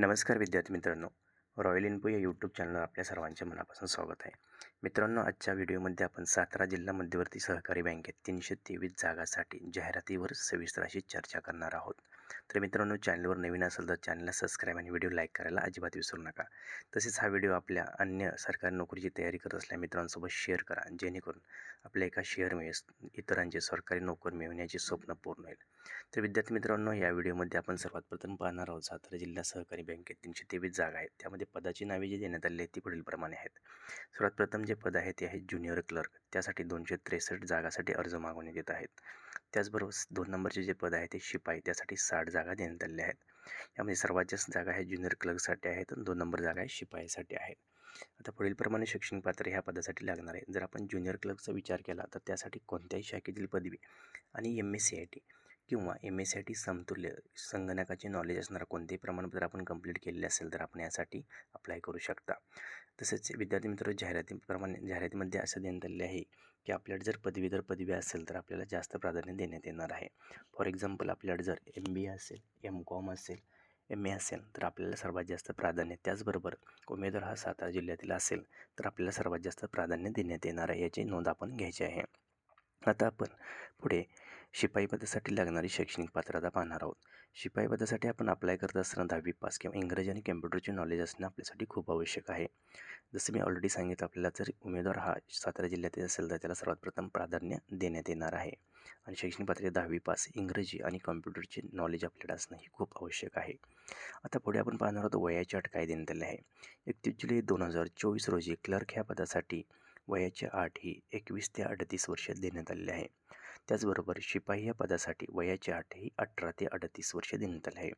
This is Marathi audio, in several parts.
नमस्कार विद्यार्थी मित्रांनो. रॉयल इन्फो या यूट्यूब चॅनलवर आपल्या सर्वांचे मनापासून स्वागत आहे. मित्रांनो आजच्या व्हिडिओमध्ये आपण सातारा जिल्हा मध्यवर्ती सहकारी बँकेत तीनशे तेवीस जागासाठी जाहिरातीवर सविस्तर अशी चर्चा करणार आहोत. तर मित्रांनो चॅनलवर नवीन असेल तर चॅनलला सबस्क्राईब आणि व्हिडिओ लाईक करायला अजिबात विसरू नका. तसेच हा व्हिडिओ आपल्या अन्य सरकारी नोकरीची तयारी करत असल्या मित्रांसोबत शेअर करा जेणेकरून आपल्या एका शेअर इतरांचे सरकारी नोकरी मिळवण्याचे स्वप्न पूर्ण होईल. तर विद्यार्थी मित्रांनो या व्हिडिओमध्ये आपण सर्वात प्रथम पाहणार आहोत सातारा जिल्हा सहकारी बँकेत तीनशे तेवीस जागा आहेत. त्यामध्ये पदाची नावे जी देण्यात आली आहेत ती पुढीलप्रमाणे आहेत. सर्वात प्रथम जे पद आहे ते आहे ज्युनियर क्लर्क त्यासाठी दोनशे त्रेसष्ट जागासाठी अर्ज मागवण्यात येत आहेत. त्याचबरोबर दोन नंबरचे जे पद आहे ते शिपाई त्यासाठी साठ जागा देण्यात आलेल्या आहेत. यामध्ये सर्वात जास्त जागा आहे ज्युनियर क्लर्कसाठी आहेत आणि दोन नंबर जागा आहे शिपाईसाठी आहेत. आता पुढीलप्रमाणे शैक्षणिक पात्र ह्या पदासाठी लागणार आहे जर आपण ज्युनियर क्लर्कचा विचार केला तर त्यासाठी कोणत्याही शाखेतील पदवी आणि M S C I T किंवा M S C I T समतुल्य संगणकाचे नॉलेज असणारं कोणतेही प्रमाणपत्र आपण कंप्लीट केलेले असेल तर आपण यासाठी अप्लाय करू शकता. तसेच विद्यार्थी मित्र जाहिरातीप्रमाणे जाहिरातीमध्ये असं देण्यात आलेले आहे की आपल्याकडे जर पदवीधर पदवी असेल तर आपल्याला जास्त प्राधान्य देण्यात येणार आहे. फॉर एक्झाम्पल आपल्याकडे जर एम बी ए असेल एम कॉम असेल एम ए असेल तर आपल्याला सर्वात जास्त प्राधान्य त्याचबरोबर उमेदवार हा सातारा जिल्ह्यातील असेल तर आपल्याला सर्वात जास्त प्राधान्य देण्यात येणार आहे. याची नोंद आपण घ्यायची आहे. आता आपण पुढे शिपाई पदासाठी लागणारी शैक्षणिक पात्रता पाहणार आहोत. शिपाई पदासाठी आपण अप्लाय करत असताना दहावी पास किंवा इंग्रजी आणि कम्प्युटरचे नॉलेज असणे आपल्यासाठी खूप आवश्यक आहे. जसं मी ऑलरेडी सांगितलं आपल्याला जर उमेदवार हा सातारा जिल्ह्यातील असेल तर त्याला सर्वात प्रथम प्राधान्य देण्यात येणार आहे. आणि शैक्षणिक पात्रता दहावी पास इंग्रजी आणि कॉम्प्युटरचे नॉलेज आपल्याला असणं ही खूप आवश्यक आहे. आता पुढे आपण पाहणार आहोत वयाची अट काय देण्यात आली आहे. एकतीस जुलै दोन हजार चोवीस रोजी क्लर्क ह्या पदासाठी वयाची आठ ही एकवीस ते अडतीस वर्ष देण्यात आलेली आहे. त्याचबरोबर शिपाई या पदासाठी वयाची अट ही अठरा ते अडतीस वर्ष देण्यात आली आहे.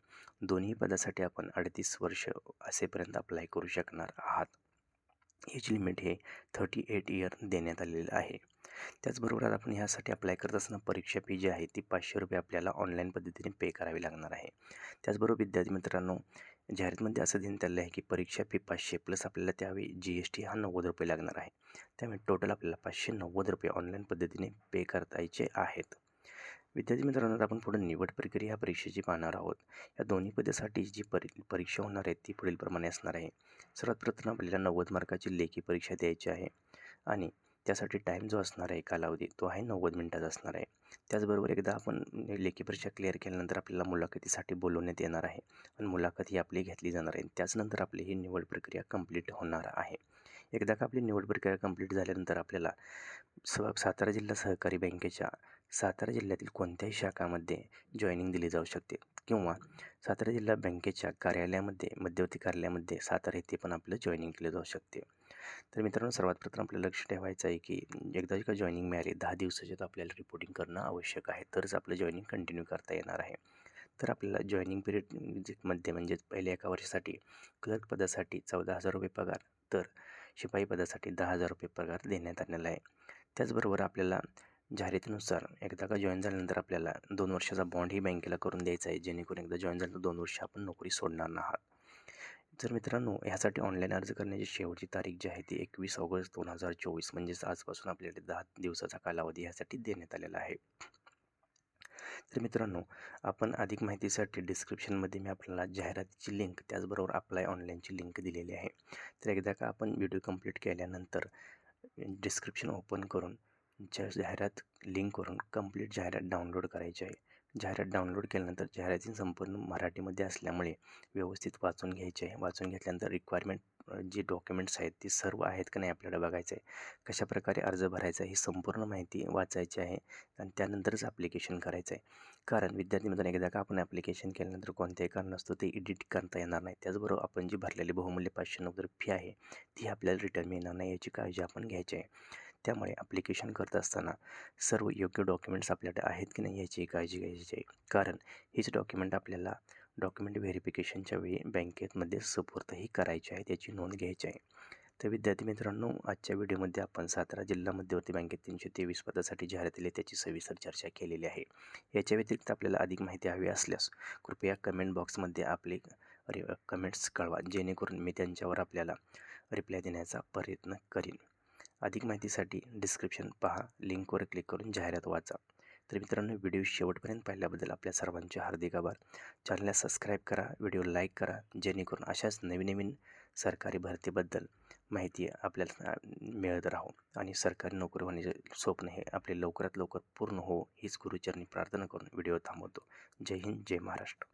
दोन्ही पदासाठी आपण अडतीस वर्ष असेपर्यंत अप्लाय करू शकणार आहात. एज लिमिट हे थर्टी एट इयर देण्यात आलेलं आहे. त्याचबरोबर आपण ह्यासाठी अप्लाय करत असताना परीक्षा फी जी आहे ती पाचशे रुपये आपल्याला ऑनलाईन पद्धतीने पे करावी लागणार आहे. त्याचबरोबर विद्यार्थी मित्रांनो जाहिरातमध्ये असं देण्यात आलं आहे की परीक्षा फी पाचशे प्लस आपल्याला त्यावेळी जी एस टी हा नव्वद रुपये लागणार आहे. त्यामुळे टोटल आपल्याला पाचशे नव्वद रुपये ऑनलाईन पद्धतीने पे करतायचे आहेत. विद्यार्थी मित्रांनो आपण पुढे निवड प्रक्रिया ह्या परीक्षेची पाहणार आहोत. या दोन्ही पदासाठी जी परी परीक्षा होणार आहे ती पुढीलप्रमाणे असणार आहे. सर्वात प्रथम आपल्याला नव्वद मार्काची लेखी परीक्षा द्यायची आहे. आणि त्यासाठी टाईम जो असणार आहे कालावधी तो आहे नव्वद मिनटाचा असणार आहे. त्याचबरोबर एकदा आपण लेखी परीक्षा क्लिअर केल्यानंतर आपल्याला मुलाखतीसाठी बोलवण्यात येणार आहे. आणि मुलाखत ही आपली घेतली जाणार आहे. त्याचनंतर आपली ही निवड प्रक्रिया कंप्लीट होणार आहे. एकदा का आपली निवड प्रक्रिया कंप्लीट झाल्यानंतर आपल्याला स सातारा जिल्हा सहकारी बँकेच्या सातारा जिल्ह्यातील कोणत्याही शाखामध्ये जॉईनिंग दिली जाऊ शकते. किंवा सातारा जिल्हा बँकेच्या कार्यालयामध्ये मध्यवर्ती कार्यालयामध्ये सातारा येथे पण आपलं जॉईनिंग केलं जाऊ शकते. तर मित्रांनो सर्वात प्रथम आपल्याला लक्ष ठेवायचं आहे की एकदा का जॉईनिंग मिळाली दहा दिवसाच्यात आपल्याला रिपोर्टिंग करणं आवश्यक आहे. तरच आपलं जॉईनिंग कंटिन्यू करता येणार आहे. तर आपल्याला जॉईनिंग पिरियडमध्ये म्हणजे म्हणजेच पहिल्या एका वर्षासाठी क्लर्क पदासाठी चौदा हजार रुपये पगार तर शिपाई पदासाठी दहा हजार रुपये पगार देण्यात आलेला आहे. त्याचबरोबर आपल्याला जाहिरातीनुसार एकदा का जॉईन झाल्यानंतर आपल्याला दोन वर्षाचा बॉन्डही बँकेला करून द्यायचा आहे जेणेकरून एकदा जॉईन झाल्यानंतर दोन वर्ष आपण नोकरी सोडणार आहात. तर मित्रांनो ह्यासाठी ऑनलाईन अर्ज करण्याची शेवटची तारीख जी आहे ती एकवीस ऑगस्ट दोन हजार चोवीस म्हणजेच आजपासून आपल्याला दहा दिवसाचा कालावधी ह्यासाठी देण्यात आलेला आहे. तर मित्रांनो आपण अधिक माहितीसाठी डिस्क्रिप्शनमध्ये मी आपल्याला जाहिरातीची लिंक त्याचबरोबर अप्लाय ऑनलाईनची लिंक दिलेली आहे. तर एकदा का आपण व्हिडिओ कंप्लीट केल्यानंतर डिस्क्रिप्शन ओपन करून ज्या जाहिरात लिंक करून कंप्लीट जाहिरात डाउनलोड करायची आहे जाहिरात डाउनलोड केल्यानंतर जाहिराती संपूर्ण मराठीमध्ये असल्यामुळे व्यवस्थित वाचून घ्यायचे आहे. वाचून घेतल्यानंतर रिक्वायरमेंट जे डॉक्युमेंट्स आहेत ते सर्व आहेत का नाही आपल्याला बघायचं आहे. कशाप्रकारे अर्ज भरायचा ही संपूर्ण माहिती वाचायची आहे आणि त्यानंतरच ॲप्लिकेशन करायचं आहे. कारण विद्यार्थी मित्रांनो एकदा का आपण ॲप्लिकेशन केल्यानंतर कोणत्याही कारण असतो ते एडिट करता येणार नाही. त्याचबरोबर आपण जी भरलेली बहुमूल्य पाचशे नव्वद फी आहे ती आपल्याला रिटर्न मिळणार नाही याची काळजी आपण घ्यायची आहे. त्यामुळे ॲप्लिकेशन करत असताना सर्व योग्य डॉक्युमेंट्स आपल्याकडे आहेत की नाही याची काळजी घ्यायची आहे. कारण हीच डॉक्युमेंट आपल्याला डॉक्युमेंट व्हेरिफिकेशनच्या वेळी बँकेतमध्ये सपूर्तही करायची आहे त्याची नोंद घ्यायची आहे. तर विद्यार्थी मित्रांनो आजच्या व्हिडिओमध्ये आपण सातारा जिल्हा मध्यवर्ती बँकेत तीनशे तेवीस पदासाठी जाहिरात दिली त्याची सविस्तर चर्चा केलेली आहे. याच्या व्यतिरिक्त आपल्याला अधिक माहिती हवी असल्यास कृपया कमेंट बॉक्समध्ये आपले कमेंट्स कळवा जेणेकरून मी त्यांच्यावर आपल्याला रिप्लाय देण्याचा प्रयत्न करीन. अधिक माहितीसाठी डिस्क्रिप्शन पहा. लिंकवर क्लिक करून जाहिरात वाचा. तर मित्रांनो व्हिडिओ शेवटपर्यंत पाहिल्याबद्दल आपल्या सर्वांचे हार्दिक आभार. चॅनलला सबस्क्राईब करा व्हिडिओ लाईक करा जेणेकरून अशाच नवीन नवीन सरकारी भरतीबद्दल माहिती आपल्याला मिळत राहो. आणि सरकारी नोकरी होण्याचे स्वप्न हे आपले लवकरात लवकर पूर्ण हो हीच गुरुचरणी प्रार्थना करून व्हिडिओ थांबवतो. जय हिंद जय महाराष्ट्र.